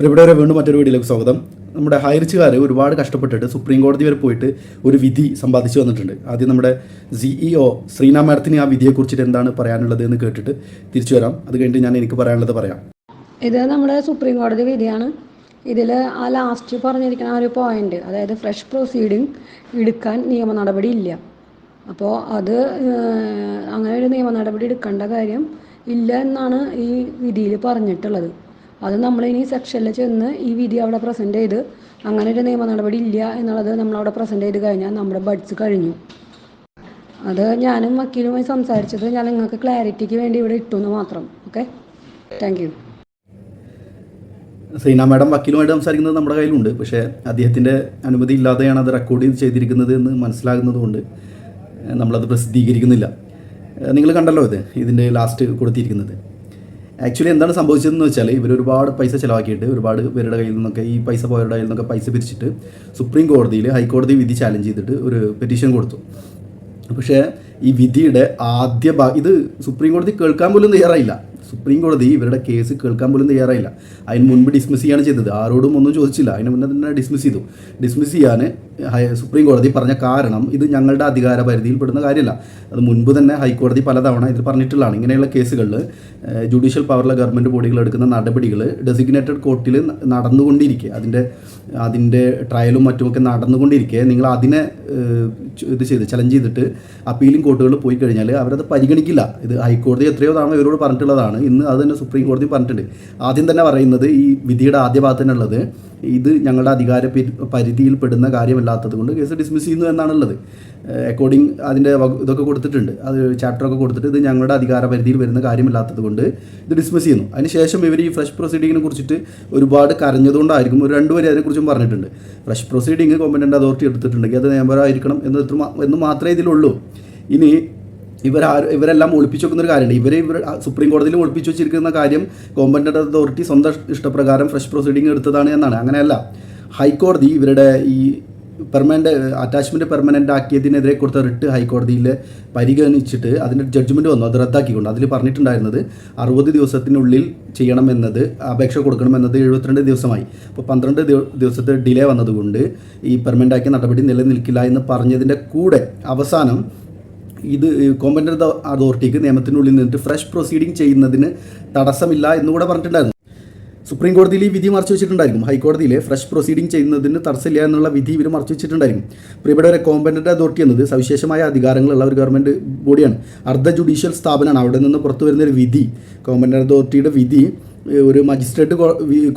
പ്രിയപ്പെട്ടവരെ വീണ്ടും മറ്റൊരു വീഡിയോയിലേക്ക് സ്വാഗതം. നമ്മുടെ ഹൈറിച്ചുകാർ ഒരുപാട് കഷ്ടപ്പെട്ടിട്ട് സുപ്രീം കോടതി വരെ പോയിട്ട് ഒരു വിധി സമ്പാദിച്ചു വന്നിട്ടുണ്ട്. ആദ്യം നമ്മുടെ സിഇഒ ശ്രീനാ മാഡത്തിന് ആ വിധിയെക്കുറിച്ചിട്ട് എന്താണ് പറയാനുള്ളത് എന്ന് കേട്ടിട്ട് തിരിച്ചു വരാം. അത് കഴിഞ്ഞിട്ട് ഞാൻ എനിക്ക് പറയാനുള്ളത് പറയാം. ഇത് നമ്മുടെ സുപ്രീം കോടതി വിധിയാണ്. ഇതിൽ ആ ലാസ്റ്റ് പറഞ്ഞിരിക്കുന്ന ഒരു പോയിന്റ് അതായത് ഫ്രഷ് പ്രൊസീഡിങ് എടുക്കാൻ നിയമ നടപടി ഇല്ല. അപ്പോൾ അത് അങ്ങനെ ഒരു നിയമ നടപടി എടുക്കേണ്ട കാര്യം ഇല്ല എന്നാണ് ഈ വിധിയിൽ പറഞ്ഞിട്ടുള്ളത്. അത് ഇനി സെക്ഷനിൽ ചെന്ന് ഈ വിധി അവിടെ പ്രസന്റ് ചെയ്ത് അങ്ങനെ ഒരു നിയമ നടപടി ഇല്ല എന്നുള്ളത് നമ്മളവിടെ പ്രസന്റ് ചെയ്ത് കഴിഞ്ഞാൽ നമ്മുടെ ബഡ്സ് കഴിഞ്ഞു. അത് ഞാനും വക്കീലുമായി സംസാരിച്ചത് ഞാൻ നിങ്ങൾക്ക് ക്ലാരിറ്റിക്ക് വേണ്ടി ഇവിടെ ഇട്ടു എന്ന് മാത്രം. Okay thank you Seena madam വക്കീലുമായിട്ട് സംസാരിക്കുന്നത് നമ്മുടെ കയ്യിലുണ്ട്. പക്ഷേ അദ്ദേഹത്തിന്റെ അനുമതി ഇല്ലാതെയാണ് അത് റെക്കോർഡ് ചെയ്തിരിക്കുന്നത് എന്ന് മനസ്സിലാകുന്നത് കൊണ്ട് ഏഹ്, നമ്മളത് പ്രസിദ്ധീകരിക്കുന്നില്ല. നിങ്ങൾ കണ്ടല്ലോ ഇത് ഇതിന്റെ ലാസ്റ്റ് കൊടുത്തിരിക്കുന്നത്. ആക്ച്വലി എന്താണ് സംഭവിച്ചതെന്ന് വെച്ചാൽ ഇവർ ഒരുപാട് പൈസ ചിലവാക്കിയിട്ട് ഒരുപാട് പേരുടെ കയ്യിൽ നിന്നൊക്കെ ഈ പൈസ പോയവരുടെ കയ്യിൽ നിന്നൊക്കെ പൈസ പിരിച്ചിട്ട് സുപ്രീം കോടതിയിൽ ഹൈക്കോടതി വിധി ചാലഞ്ച് ചെയ്തിട്ട് ഒരു പെറ്റീഷൻ കൊടുത്തു. പക്ഷേ ഈ വിധിയുടെ ആദ്യ ഭാ ഇത് സുപ്രീം കോടതി കേൾക്കാൻ പോലും തയ്യാറായില്ല. സുപ്രീം കോടതി ഇവരുടെ കേസ് കേൾക്കാൻ പോലും തയ്യാറായില്ല. അതിന് മുൻപ് ഡിസ്മിസ് ചെയ്യാണ് ചെയ്തത്. ആരോടും ഒന്നും ചോദിച്ചില്ല. അതിന് മുന്നേ തന്നെ ഡിസ്മിസ് ചെയ്തു. ഡിസ്മിസ് ചെയ്യാൻ സുപ്രീം കോടതി പറഞ്ഞ കാരണം ഇത് ഞങ്ങളുടെ അധികാര പരിധിയിൽപ്പെടുന്ന കാര്യമല്ല. അത് മുൻപ് തന്നെ ഹൈക്കോടതി പലതവണ ഇത് പറഞ്ഞിട്ടുള്ളതാണ്. ഇങ്ങനെയുള്ള കേസുകളിൽ ജുഡീഷ്യൽ പവറിലെ ഗവൺമെന്റ് ബോഡികൾ എടുക്കുന്ന നടപടികൾ ഡെസിഗ്നേറ്റഡ് കോർട്ടിൽ നടന്നുകൊണ്ടിരിക്കുക അതിന്റെ അതിന്റെ ട്രയലും മറ്റുമൊക്കെ നടന്നുകൊണ്ടിരിക്കെ. നിങ്ങൾ അതിനെ ഇത് ചെയ്ത് ചലഞ്ച് ചെയ്തിട്ട് അപ്പീലിംഗ് കോർട്ടുകളിൽ പോയി കഴിഞ്ഞാൽ അവരത് പരിഗണിക്കില്ല. ഇത് ഹൈക്കോടതി എത്രയോ തവണ ഇവരോട് പറഞ്ഞിട്ടുള്ളതാണ്. ഇന്ന് അത് തന്നെ സുപ്രീം കോടതി പറഞ്ഞിട്ടുണ്ട്. ആദ്യം തന്നെ പറയുന്നത് ഈ വിധിയുടെ ആദ്യ ഭാഗത്ത് തന്നെ ഉള്ളത് ഇത് ഞങ്ങളുടെ അധികാര പരി- പരിധിയിൽ പെടുന്ന കാര്യമല്ലാത്തത് കൊണ്ട് കേസ് ഡിസ്മിസ് ചെയ്യുന്നു എന്നാണുള്ളത് അക്കോർഡിംഗ് അതിന്റെ ഇതൊക്കെ കൊടുത്തിട്ടുണ്ട്. അത് ചാപ്റ്ററൊക്കെ കൊടുത്തിട്ട് ഇത് ഞങ്ങളുടെ അധികാര പരിധിയിൽ വരുന്ന കാര്യമില്ലാത്തത് കൊണ്ട് ഇത് ഡിസ്മിസ് ചെയ്യുന്നു. അതിനുശേഷം ഇവർ ഈ ഫ്രഷ് പ്രൊസീഡിങ്ങിനെ കുറിച്ചിട്ട് ഒരുപാട് കരഞ്ഞതുകൊണ്ടായിരിക്കും. ഒരു രണ്ടുപേരെ അതിനെക്കുറിച്ചും പറഞ്ഞിട്ടുണ്ട്. ഫ്രഷ് പ്രൊസീഡിങ് കോമ്പറ്റന്റ് അതോറിറ്റി എടുത്തിട്ടുണ്ടെങ്കിൽ അത് നിയമപരമായിരിക്കണം എന്ന് എന്ന് മാത്രമേ ഇതിലുള്ളൂ. ഇനി ഇവർ ഇവരെല്ലാം ഒളിപ്പിച്ചു വെക്കുന്ന ഒരു കാര്യമുണ്ട്. ഇവർ ഇവർ സുപ്രീം കോടതിയിൽ ഒളിപ്പിച്ചു വെച്ചിരിക്കുന്ന കാര്യം കോമ്പറ്റന്റ് അതോറിറ്റി സ്വന്തം ഇഷ്ടപ്രകാരം ഫ്രഷ് പ്രൊസീഡിങ് എടുത്തതാണ് എന്നാണ്. അങ്ങനെയല്ല. ഹൈക്കോടതി ഇവരുടെ ഈ പെർമനന്റ് അറ്റാച്ച്മെന്റ് പെർമനന്റ് ആക്കിയതിനെതിരെ കൊടുത്ത റിട്ട് ഹൈക്കോടതിയിൽ പരിഗണിച്ചിട്ട് അതിന്റെ ജഡ്ജ്മെന്റ് വന്നു. അത് റദ്ദാക്കിക്കൊണ്ട്. അതിൽ പറഞ്ഞിട്ടുണ്ടായിരുന്നത് അറുപത് ദിവസത്തിനുള്ളിൽ ചെയ്യണമെന്നത് അപേക്ഷ കൊടുക്കണമെന്നത് എഴുപത്തിരണ്ട് ദിവസമായി. അപ്പോൾ പന്ത്രണ്ട് ദിവ- ദിവസത്തെ ഡിലേ വന്നതുകൊണ്ട് ഈ പെർമനന്റ് ആക്കിയ നടപടി നിലനിൽക്കില്ല എന്ന് പറഞ്ഞതിന്റെ കൂടെ അവസാനം ഇത് കോമ്പറ്റന്റ് അതോറിറ്റിക്ക് നിയമത്തിനുള്ളിൽ നിന്നിട്ട് ഫ്രഷ് പ്രൊസീഡിങ് ചെയ്യുന്നതിന് തടസ്സമില്ല എന്നുകൂടെ പറഞ്ഞിട്ടുണ്ടായിരുന്നു. സുപ്രീം കോടതിയിൽ ഈ വിധി മറച്ചു വെച്ചിട്ടുണ്ടായിരിക്കും. ഹൈക്കോടതിയിൽ ഫ്രഷ് പ്രൊസീഡിംഗ് ചെയ്യുന്നതിന് തടസ്സമില്ല എന്നുള്ള വിധി ഇവർ മറച്ചു വെച്ചിട്ടുണ്ടായിരിക്കും. പ്രിയപ്പെട്ടവരെ കോമ്പറ്റന്റ് അതോറിറ്റി എന്നത് സവിശേഷമായ അധികാരങ്ങളുള്ള ഒരു ഗവൺമെന്റ് ബോഡിയാണ്. അർദ്ധ ജുഡീഷ്യൽ സ്ഥാപനമാണ്. അവിടെ നിന്ന് പുറത്തു വരുന്ന ഒരു വിധി കോമ്പറ്റന്റ് അതോറിറ്റിയുടെ വിധി ഒരു മജിസ്ട്രേറ്റ്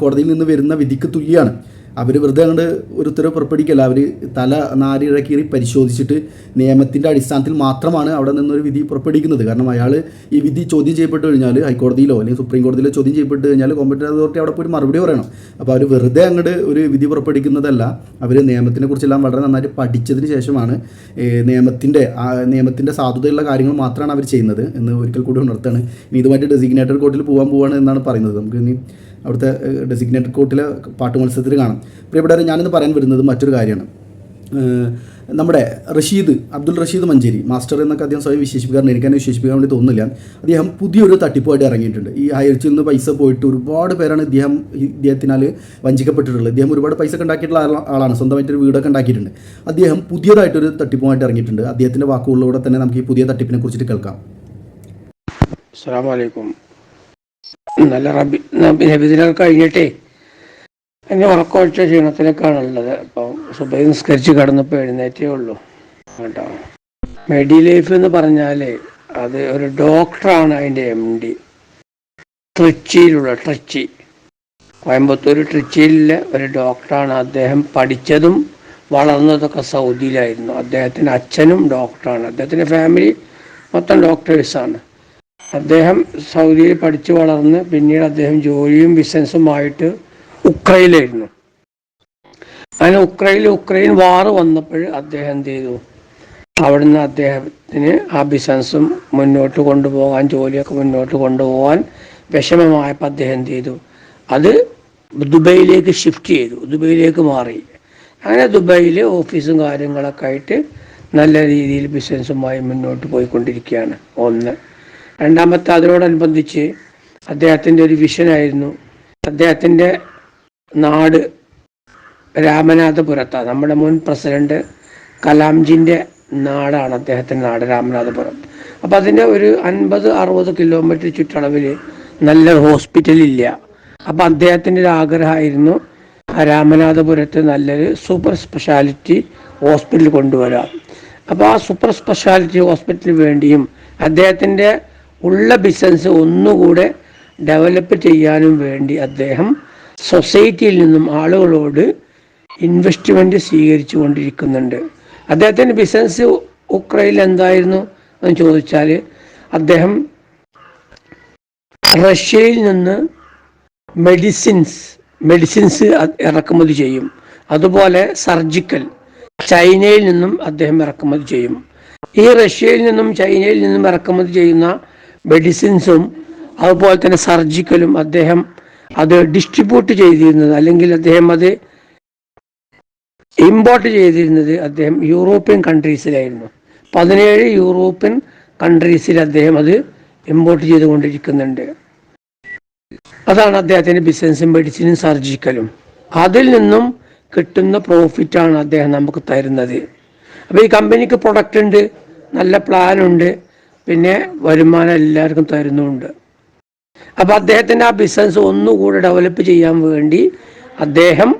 കോടതിയിൽ നിന്ന് വരുന്ന വിധിക്ക് തുല്യമാണ് അവർ വെറുതെ അങ്ങോട്ട് ഒരു ഉത്തരവ് പുറപ്പെടുവിക്കല്ല. അവർ തല നാരിഴക്കീറി പരിശോധിച്ചിട്ട് നിയമത്തിന്റെ അടിസ്ഥാനത്തിൽ മാത്രമാണ് അവിടെ നിന്നൊരു വിധി പുറപ്പെടുവിക്കുന്നത്. കാരണം അയാൾ ഈ വിധി ചോദ്യം ചെയ്യപ്പെട്ട് കഴിഞ്ഞാൽ ഹൈക്കോടതിയിലോ അല്ലെങ്കിൽ സുപ്രീം കോടതിയിലോ ചോദ്യം ചെയ്യപ്പെട്ട് കഴിഞ്ഞാൽ കോമ്പറ്റന്റ് അതോറിറ്റി അവിടെ പോയി മറുപടി പറയണം. അപ്പോൾ അവർ വെറുതെ അങ്ങോട്ട് ഒരു വിധി പുറപ്പെടുവിക്കുന്നതല്ല. അവർ നിയമത്തിനെ കുറിച്ചെല്ലാം വളരെ നന്നായിട്ട് പഠിച്ചതിന് ശേഷമാണ് നിയമത്തിന്റെ നിയമത്തിന്റെ സാധുതയുള്ള കാര്യങ്ങൾ മാത്രമാണ് അവർ ചെയ്യുന്നത് എന്ന് ഒരിക്കൽ കൂടി ഉണർത്താണ് ഇനി ഇതുമായിട്ട് ഡെസിഗ്നേറ്റഡ് കോർട്ടിൽ പോകാൻ പോവാണ് എന്നാണ് പറയുന്നത്. നമുക്ക് ഇനി അവിടുത്തെ ഡെസിഗ്നേറ്റഡ് കോർട്ടിലെ പാട്ട് മത്സരത്തിൽ കാണാം. പ്രിയപ്പെട്ടവരെ ഞാനിന്ന് പറയാൻ വരുന്നത് മറ്റൊരു കാര്യമാണ്. നമ്മുടെ റഷീദ് അബ്ദുൾ റഷീദ് മഞ്ചേരി മാസ്റ്റർ എന്നൊക്കെ അദ്ദേഹം സ്വയം വിശേഷിപ്പിക്കാറുണ്ട് എനിക്കതിനെ വിശേഷിപ്പിക്കാൻ വേണ്ടി തോന്നുന്നില്ല. അദ്ദേഹം പുതിയൊരു തട്ടിപ്പുമായിട്ട് ഇറങ്ങിയിട്ടുണ്ട്. ഈ അയച്ചിൽ നിന്ന് പൈസ പോയിട്ട് ഒരുപാട് പേരാണ് ഇദ്ദേഹം ഇദ്ദേഹത്തിനാൽ വഞ്ചിക്കപ്പെട്ടിട്ടുള്ളത്. ഇദ്ദേഹം ഒരുപാട് പൈസ ഉണ്ടാക്കിയിട്ടുള്ള ആളാണ്. സ്വന്തമായിട്ട് ഒരു വീടൊക്കെ ഉണ്ടാക്കിയിട്ടുണ്ട്. അദ്ദേഹം പുതിയതായിട്ടൊരു തട്ടിപ്പുമായിട്ട് ഇറങ്ങിയിട്ടുണ്ട്. അദ്ദേഹത്തിന്റെ വാക്കുകളിലൂടെ തന്നെ നമുക്ക് ഈ പുതിയ തട്ടിപ്പിനെ കുറിച്ചിട്ട് കേൾക്കാം. അസ്സാം വലൈക്കും നല്ല റബി നബിദിനൊക്കെ കഴിഞ്ഞിട്ടേ എന്നെ ഉറക്കമൊഴിച്ച ക്ഷീണത്തിലേക്കാണുള്ളത് അപ്പോൾ സുബൈ നിസ്കരിച്ച് കിടന്നപ്പോൾ എഴുന്നേറ്റേ ഉള്ളൂ. കേട്ടോ. മെഡി ലൈഫ് എന്ന് പറഞ്ഞാൽ അത് ഒരു ഡോക്ടറാണ് അതിന്റെ എം ഡി ട്രിച്ചിയിലുള്ള ട്രിച്ചി. കോയമ്പത്തൂർ ട്രിച്ചിയിലെ ഒരു ഡോക്ടറാണ് അദ്ദേഹം പഠിച്ചതും വളർന്നതൊക്കെ സൗദിയിലായിരുന്നു. അദ്ദേഹത്തിന്റെ അച്ഛനും ഡോക്ടറാണ്. അദ്ദേഹത്തിന്റെ ഫാമിലി മൊത്തം ഡോക്ടേഴ്സാണ് അദ്ദേഹം സൗദിയിൽ പഠിച്ചു വളർന്ന് പിന്നീട് അദ്ദേഹം ജോലിയും ബിസിനസ്സുമായിട്ട് ഉക്രൈനിലായിരുന്നു. അങ്ങനെ ഉക്രൈനിൽ ഉക്രൈൻ വാർ വന്നപ്പോൾ അദ്ദേഹം എന്ത് ചെയ്തു? അവിടുന്ന് അദ്ദേഹത്തിന് ആ ബിസിനസ്സും മുന്നോട്ട് കൊണ്ടുപോകാൻ ജോലിയൊക്കെ മുന്നോട്ട് കൊണ്ടുപോകാൻ വിഷമമായപ്പോൾ അദ്ദേഹം എന്ത് ചെയ്തു? അത് ദുബൈയിലേക്ക് ഷിഫ്റ്റ് ചെയ്തു ദുബൈയിലേക്ക് മാറി. അങ്ങനെ ദുബൈയിൽ ഓഫീസും കാര്യങ്ങളൊക്കെ ആയിട്ട് നല്ല രീതിയിൽ ബിസിനസ്സുമായി മുന്നോട്ട് പോയിക്കൊണ്ടിരിക്കുകയാണ് ഒന്ന്. രണ്ടാമത്തെ അതിനോടനുബന്ധിച്ച് അദ്ദേഹത്തിന്റെ ഒരു വിഷനായിരുന്നു അദ്ദേഹത്തിന്റെ നാട് രാമനാഥപുരത്താണ് നമ്മുടെ മുൻ പ്രസിഡന്റ് കലാംജിന്റെ നാടാണ് അദ്ദേഹത്തിന്റെ നാട് രാമനാഥപുരം. അപ്പം അതിന്റെ ഒരു അൻപത് അറുപത് കിലോമീറ്റർ ചുറ്റളവിൽ ഹോസ്പിറ്റൽ ഇല്ല. അപ്പം അദ്ദേഹത്തിന്റെ ഒരു ആഗ്രഹമായിരുന്നു രാമനാഥപുരത്ത് നല്ലൊരു സൂപ്പർ സ്പെഷ്യാലിറ്റി ഹോസ്പിറ്റൽ കൊണ്ടുവരാം അപ്പോൾ ആ സൂപ്പർ സ്പെഷ്യാലിറ്റി ഹോസ്പിറ്റലിന് വേണ്ടിയും അദ്ദേഹത്തിന്റെ ഉള്ള ബിസിനസ് ഒന്നുകൂടെ ഡെവലപ്പ് ചെയ്യാനും വേണ്ടി അദ്ദേഹം സൊസൈറ്റിയിൽ നിന്നും ആളുകളോട് ഇൻവെസ്റ്റ്മെന്റ് സ്വീകരിച്ചു കൊണ്ടിരിക്കുന്നുണ്ട് അദ്ദേഹത്തിന്റെ ബിസിനസ് ഉക്രൈനിൽ എന്തായിരുന്നു എന്ന് ചോദിച്ചാൽ അദ്ദേഹം റഷ്യയിൽ നിന്ന് മെഡിസിൻസ് മെഡിസിൻസ് ഇറക്കുമതി ചെയ്യും. അതുപോലെ സർജിക്കൽ ചൈനയിൽ നിന്നും അദ്ദേഹം ഇറക്കുമതി ചെയ്യും. ഈ റഷ്യയിൽ നിന്നും ചൈനയിൽ നിന്നും ഇറക്കുമതി ചെയ്യുന്ന മെഡിസിൻസും അതുപോലെ തന്നെ സർജിക്കലും അദ്ദേഹം അത് ഡിസ്ട്രിബ്യൂട്ട് ചെയ്തിരുന്നത് അല്ലെങ്കിൽ അദ്ദേഹം അത് ഇമ്പോർട്ട് ചെയ്തിരുന്നത് അദ്ദേഹം യൂറോപ്യൻ കൺട്രീസിലായിരുന്നു പതിനേഴ് യൂറോപ്യൻ കൺട്രീസിൽ അദ്ദേഹം അത് ഇമ്പോർട്ട് ചെയ്തുകൊണ്ടിരിക്കുന്നുണ്ട്. അതാണ് അദ്ദേഹത്തിന്റെ ബിസിനസ്സും മെഡിസിനും സർജിക്കലും. അതിൽ നിന്നും കിട്ടുന്ന പ്രോഫിറ്റാണ് അദ്ദേഹം നമുക്ക് തരുന്നത്. അപ്പോൾ ഈ കമ്പനിക്ക് പ്രൊഡക്റ്റ് ഉണ്ട് നല്ല പ്ലാൻ ഉണ്ട് പിന്നെ വരുമാനം എല്ലാവർക്കും തരുന്നുണ്ട്. അപ്പോൾ അദ്ദേഹത്തിന്റെ ആ ബിസിനസ് ഒന്നുകൂടെ ഡെവലപ്പ് ചെയ്യാൻ വേണ്ടി അദ്ദേഹം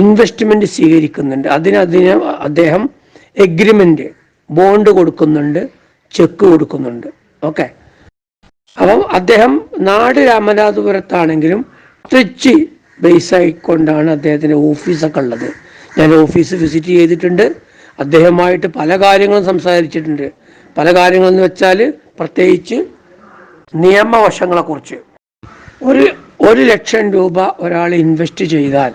ഇൻവെസ്റ്റ്മെന്റ് സ്വീകരിക്കുന്നുണ്ട്. അതിന് അതിന് അദ്ദേഹം എഗ്രിമെന്റ് ബോണ്ട് കൊടുക്കുന്നുണ്ട് ചെക്ക് കൊടുക്കുന്നുണ്ട്. ഓക്കെ അപ്പം അദ്ദേഹം നാട് രാമനാഥപുരത്താണെങ്കിലും ട്രിച്ചി ബേസ് ആയിക്കൊണ്ടാണ് അദ്ദേഹത്തിന്റെ ഓഫീസൊക്കെ ഉള്ളത്. ഞാൻ ഓഫീസ് വിസിറ്റ് ചെയ്തിട്ടുണ്ട്. അദ്ദേഹമായിട്ട് പല കാര്യങ്ങളും സംസാരിച്ചിട്ടുണ്ട്. പല കാര്യങ്ങളെന്ന് വെച്ചാൽ പ്രത്യേകിച്ച് നിയമവശങ്ങളെക്കുറിച്ച്. ഒരു ഒരു ലക്ഷം രൂപ ഒരാൾ ഇൻവെസ്റ്റ് ചെയ്താൽ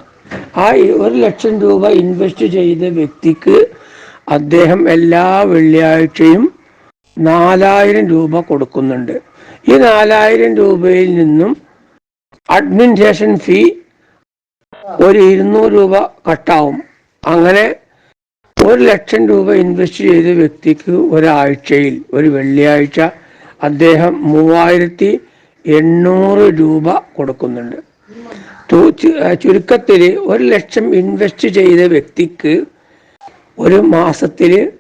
ആ ഒരു ലക്ഷം രൂപ ഇൻവെസ്റ്റ് ചെയ്ത വ്യക്തിക്ക് അദ്ദേഹം എല്ലാ വെള്ളിയാഴ്ചയും നാലായിരം രൂപ കൊടുക്കുന്നുണ്ട്. ഈ നാലായിരം രൂപയിൽ നിന്നും അഡ്മിനിസ്ട്രേഷൻ ഫീ ഒരു ഇരുന്നൂറ് രൂപ കട്ടാവും. അങ്ങനെ ഒരു ലക്ഷം രൂപ ഇൻവെസ്റ്റ് ചെയ്ത വ്യക്തിക്ക് ഒരാഴ്ചയിൽ ഒരു വെള്ളിയാഴ്ച അദ്ദേഹം മൂവായിരത്തി എണ്ണൂറ് രൂപ കൊടുക്കുന്നുണ്ട്. ചുരുക്കത്തിൽ ഒരു ലക്ഷം ഇൻവെസ്റ്റ് ചെയ്ത വ്യക്തിക്ക് ഒരു മാസത്തിൽ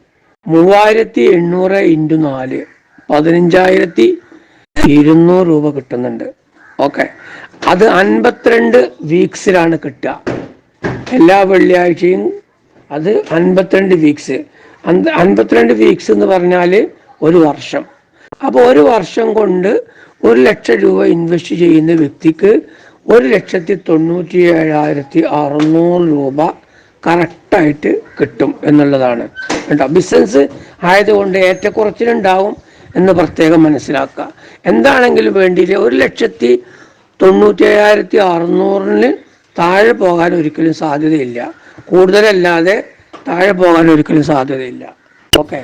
മൂവായിരത്തി എണ്ണൂറ് ഇന്റു നാല് പതിനഞ്ചായിരത്തി ഇരുന്നൂറ് രൂപ കിട്ടുന്നുണ്ട്. ഓക്കെ. അത് അൻപത്തിരണ്ട് വീക്സിലാണ് കിട്ടുക. എല്ലാ വെള്ളിയാഴ്ചയും അത് അൻപത്തിരണ്ട് വീക്സ് അൻപത്തിരണ്ട് വീക്സ് എന്ന് പറഞ്ഞാൽ ഒരു വർഷം. അപ്പോൾ ഒരു വർഷം കൊണ്ട് ഒരു ലക്ഷം രൂപ ഇൻവെസ്റ്റ് ചെയ്യുന്ന വ്യക്തിക്ക് ഒരു ലക്ഷത്തി തൊണ്ണൂറ്റി ഏഴായിരത്തി അറുന്നൂറ് രൂപ കറക്റ്റായിട്ട് കിട്ടും എന്നുള്ളതാണ്. കേട്ടോ ബിസിനസ് ആയതുകൊണ്ട് ഏറ്റക്കുറച്ചിലുണ്ടാവും എന്ന് പ്രത്യേകം മനസ്സിലാക്കുക. എന്താണെങ്കിലും വേണ്ടിയില്ല? ഒരു ലക്ഷത്തി തൊണ്ണൂറ്റി ഏഴായിരത്തി അറുന്നൂറിന് താഴെ പോകാൻ ഒരിക്കലും സാധ്യതയില്ല. കൂടുതലല്ലാതെ താഴെ പോകാൻ ഒരിക്കലും സാധ്യതയില്ല. ഓക്കെ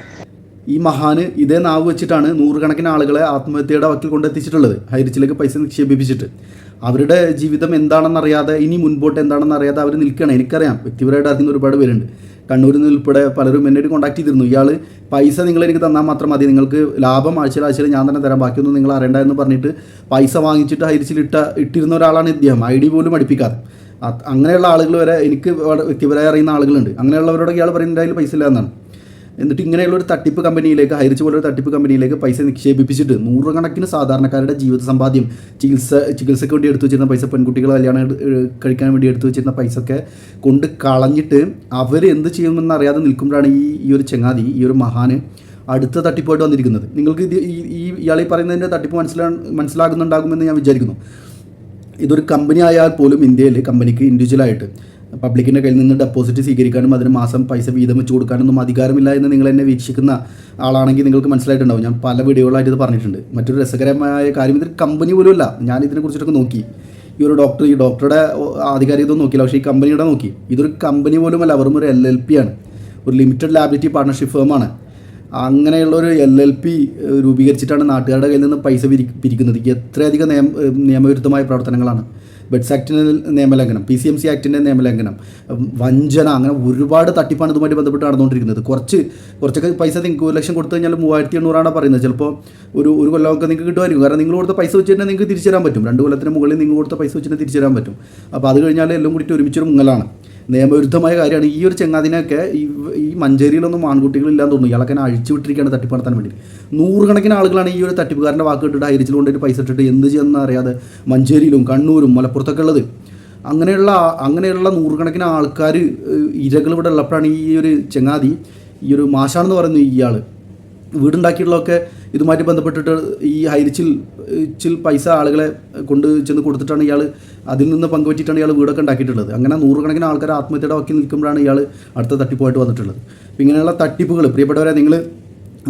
ഈ മഹാന് ഇതേ നാവ് വെച്ചിട്ടാണ് നൂറുകണക്കിന് ആളുകളെ ആത്മഹത്യയുടെ വക്കിൽ കൊണ്ടെത്തിച്ചിട്ടുള്ളത് ഹൈറിച്ചിലേക്ക് പൈസ നിക്ഷേപിപ്പിച്ചിട്ട്. അവരുടെ ജീവിതം എന്താണെന്നറിയാതെ ഇനി മുൻപോട്ട് എന്താണെന്ന് അറിയാതെ അവർ നിൽക്കുകയാണ്. എനിക്കറിയാം വ്യക്തിപരമായിട്ട് അറിയുന്ന ഒരുപാട് പേരുണ്ട്. കണ്ണൂരിൽ നിന്ന് ഉൾപ്പെടെ പലരും എന്നോട് കോൺടാക്ട് ചെയ്തിരുന്നു. ഇയാൾ പൈസ നിങ്ങൾ എനിക്ക് തന്നാൽ മാത്രം മതി. നിങ്ങൾക്ക് ലാഭം ആഴ്ചയിൽ ആഴ്ചയിൽ ഞാൻ തന്നെ തരാം. ബാക്കിയൊന്നും നിങ്ങൾ അറിയണ്ട എന്ന് പറഞ്ഞിട്ട് പൈസ വാങ്ങിച്ചിട്ട് ഹൈരിച്ചിൽ ഇട്ട ഇട്ടിരുന്ന ഒരാളാണ് ഇദ്ദേഹം. ഐ ഡി പോലും അടിപ്പിക്കാതെ. അങ്ങനെയുള്ള ആളുകൾ വരെ എനിക്ക് വ്യക്തിപരമായി അറിയുന്ന ആളുകളുണ്ട്. അങ്ങനെയുള്ളവരോടൊക്കെ ഇയാൾ പറയുന്നതിൽ പൈസ ഇല്ല എന്നാണ്. എന്നിട്ട് ഇങ്ങനെയുള്ള ഒരു തട്ടിപ്പ് കമ്പനിയിലേക്ക് ഹൈറിച്ച് പോലെ ഒരു തട്ടിപ്പ് കമ്പനിയിലേക്ക് പൈസ നിക്ഷേപിപ്പിച്ചിട്ട് നൂറുകണക്കിന് സാധാരണക്കാരുടെ ജീവിത സമ്പാദ്യം ചികിത്സ ചികിത്സയ്ക്ക് വേണ്ടി എടുത്തു വെച്ചിരുന്ന പൈസ പെൺകുട്ടികൾ കല്യാണം കഴിക്കാൻ വേണ്ടി എടുത്തു വെച്ചിരുന്ന പൈസ ഒക്കെ കൊണ്ട് കളഞ്ഞിട്ട് അവർ എന്ത് ചെയ്യുമെന്ന് അറിയാതെ നിൽക്കുമ്പോഴാണ് ഈ ഈ ഒരു ചങ്ങാതി ഈ ഒരു മഹാന് അടുത്ത തട്ടിപ്പായിട്ട് വന്നിരിക്കുന്നത്. നിങ്ങൾക്ക് ഇത് ഈ ഈ പറയുന്നതിന്റെ തട്ടിപ്പ് മനസ്സിലാ മനസ്സിലാകുന്നുണ്ടാകുമെന്ന് ഞാൻ വിചാരിക്കുന്നു. ഇതൊരു കമ്പനി ആയാൽ പോലും ഇന്ത്യയിൽ കമ്പനിക്ക് ഇൻഡിവിജ്വലായിട്ട് പബ്ലിക്കിന്റെ കയ്യിൽ നിന്ന് ഡെപ്പോസിറ്റ് സ്വീകരിക്കാനും അതിന് മാസം പൈസ വീതം വെച്ച് കൊടുക്കാനൊന്നും അധികാരമില്ല എന്ന് നിങ്ങൾ എന്നെ വീക്ഷിക്കുന്ന ആളാണെങ്കിൽ നിങ്ങൾക്ക് മനസ്സിലായിട്ടുണ്ടാവും. ഞാൻ പല വീഡിയോകളായിട്ട് ഇത് പറഞ്ഞിട്ടുണ്ട്. മറ്റൊരു രസകരമായ കാര്യം ഇതൊരു കമ്പനി പോലും ഇല്ല ഞാൻ ഇതിനെക്കുറിച്ചിട്ടൊക്കെ നോക്കി. ഈ ഒരു ഡോക്ടർ ഈ ഡോക്ടറുടെ ആധികാരികത നോക്കിയില്ല. പക്ഷേ ഈ കമ്പനിയുടെ നോക്കി. ഇതൊരു കമ്പനി പോലും അല്ല വെറും ഒരു എൽ എൽ പി ആണ്. ഒരു ലിമിറ്റഡ് ലാബിലിറ്റി പാർട്ണർഷിപ്പ് ഫേമാണ് അങ്ങനെയുള്ള ഒരു എൽ എൽ പി രൂപീകരിച്ചിട്ടാണ് നാട്ടുകാരുടെ കയ്യിൽ നിന്ന് പൈസ പിരി പിരിക്കുന്നത്. എത്രയധികം നിയമ നിയമവിരുദ്ധമായ പ്രവർത്തനങ്ങളാണ്. ബെഡ്സ് ആക്ടിന്റെ നിയമലംഘനം പി സി എം സി ആക്ടിന്റെ നിയമലംഘനം വഞ്ചന അങ്ങനെ ഒരുപാട് തട്ടിപ്പാണ് ഇതുമായിട്ട് ബന്ധപ്പെട്ട് നടന്നുകൊണ്ടിരിക്കുന്നത്. കുറച്ച് കുറച്ചൊക്കെ പൈസ നിങ്ങൾക്ക് ഒരു ലക്ഷം കൊടുത്തു കഴിഞ്ഞാൽ മൂവായിരത്തി എണ്ണൂറാണ് പറയുന്നത്. ചിലപ്പോൾ ഒരു ഒരു കൊല്ലമൊക്കെ നിങ്ങൾക്ക് കിട്ടുമായിരിക്കും. കാരണം നിങ്ങൾ കൊടുത്ത പൈസ വെച്ച് തന്നെ നിങ്ങൾക്ക് തിരിച്ചു തരാൻ പറ്റും. രണ്ട് കൊല്ലത്തിന് മുകളിൽ നിങ്ങൾ കൊടുത്ത പൈസ വെച്ച് തന്നെ തിരിച്ചു തരാൻ പറ്റും. അപ്പോൾ അത് കഴിഞ്ഞാൽ എല്ലാം കൂടിയിട്ട് ഒരുമിച്ചൊരു മുങ്ങലാണ്. നിയമവിരുദ്ധമായ കാര്യമാണ്. ഈ ഒരു ചെങ്ങാതിനെയൊക്കെ ഈ മഞ്ചേരിയിലൊന്നും ആൺകുട്ടികളില്ലാന്ന് തോന്നുന്നു. ഇയാളൊക്കെ അഴിച്ചു വിട്ടിരിക്കുകയാണ് തട്ടിപ്പ് നടത്താൻ വേണ്ടി. നൂറുകണക്കിന് ആളുകളാണ് ഈ ഒരു തട്ടിപ്പുകാരന്റെ വാക്ക് ഇട്ടിട്ട് ഹൈരിച്ചിൽ കൊണ്ടിട്ട് പൈസ ഇട്ടിട്ട് എന്ത് ചെയ്യുന്ന അറിയാതെ മഞ്ചേരിയിലും കണ്ണൂരും മലപ്പുറത്തൊക്കെ ഉള്ളത്. അങ്ങനെയുള്ള അങ്ങനെയുള്ള നൂറുകണക്കിന് ആൾക്കാർ ഇരകൾ ഇവിടെ ഉള്ളപ്പോഴാണ് ഈ ഒരു ചെങ്ങാതി ഈ ഒരു മാഷാണെന്ന് പറയുന്നത് ഇയാൾ വീടുണ്ടാക്കിയിട്ടുള്ളതൊക്കെ ഇതുമായിട്ട് ബന്ധപ്പെട്ടിട്ട് ഈ ഹൈരിച്ചിൽ ചിൽ പൈസ ആളുകളെ കൊണ്ട് ചെന്ന് കൊടുത്തിട്ടാണ് ഇയാൾ അതിൽ നിന്ന് പങ്കുവച്ചിട്ടാണ് ഇയാൾ വീടൊക്കെ ഉണ്ടാക്കിയിട്ടുള്ളത്. അങ്ങനെ നൂറുകണക്കിന് ആൾക്കാർ ആത്മഹത്യയുടെ വക്കി നിൽക്കുമ്പോഴാണ് ഇയാൾ അടുത്ത തട്ടിപ്പായിട്ട് വന്നിട്ടുള്ളത്. അപ്പോൾ ഇങ്ങനെയുള്ള തട്ടിപ്പുകൾ പ്രിയപ്പെട്ടവരെ നിങ്ങൾ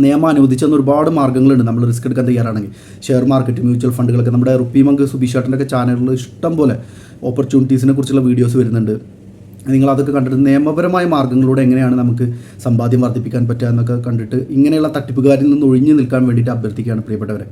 നിയമം അനുവദിച്ചെന്ന് ഒരുപാട് മാർഗങ്ങളുണ്ട്. നമ്മൾ റിസ്ക് എടുക്കാൻ തയ്യാറാണെങ്കിൽ ഷെയർ മാർക്കറ്റ് മ്യൂച്വൽ ഫണ്ടുകളൊക്കെ നമ്മുടെ റുപ്പി മങ്ക് സുബിഷാട്ടിന്റെ ഒക്കെ ചാനലിൽ ഇഷ്ടം പോലെ ഓപ്പർച്യൂണിറ്റീസിനെ കുറിച്ചുള്ള വീഡിയോസ് വരുന്നുണ്ട്. നിങ്ങൾ അതൊക്കെ കണ്ടിട്ട് നിയമപരമായ മാർഗങ്ങളിലൂടെ എങ്ങനെയാണ് നമുക്ക് സമ്പാദ്യം വർദ്ധിപ്പിക്കാൻ പറ്റുക എന്നൊക്കെ കണ്ടിട്ട് ഇങ്ങനെയുള്ള തട്ടിപ്പുകാരിൽ നിന്ന് ഒഴിഞ്ഞു നിൽക്കാൻ വേണ്ടിയിട്ട് അഭ്യർത്ഥിക്കുകയാണ് പ്രിയപ്പെട്ടവരെ.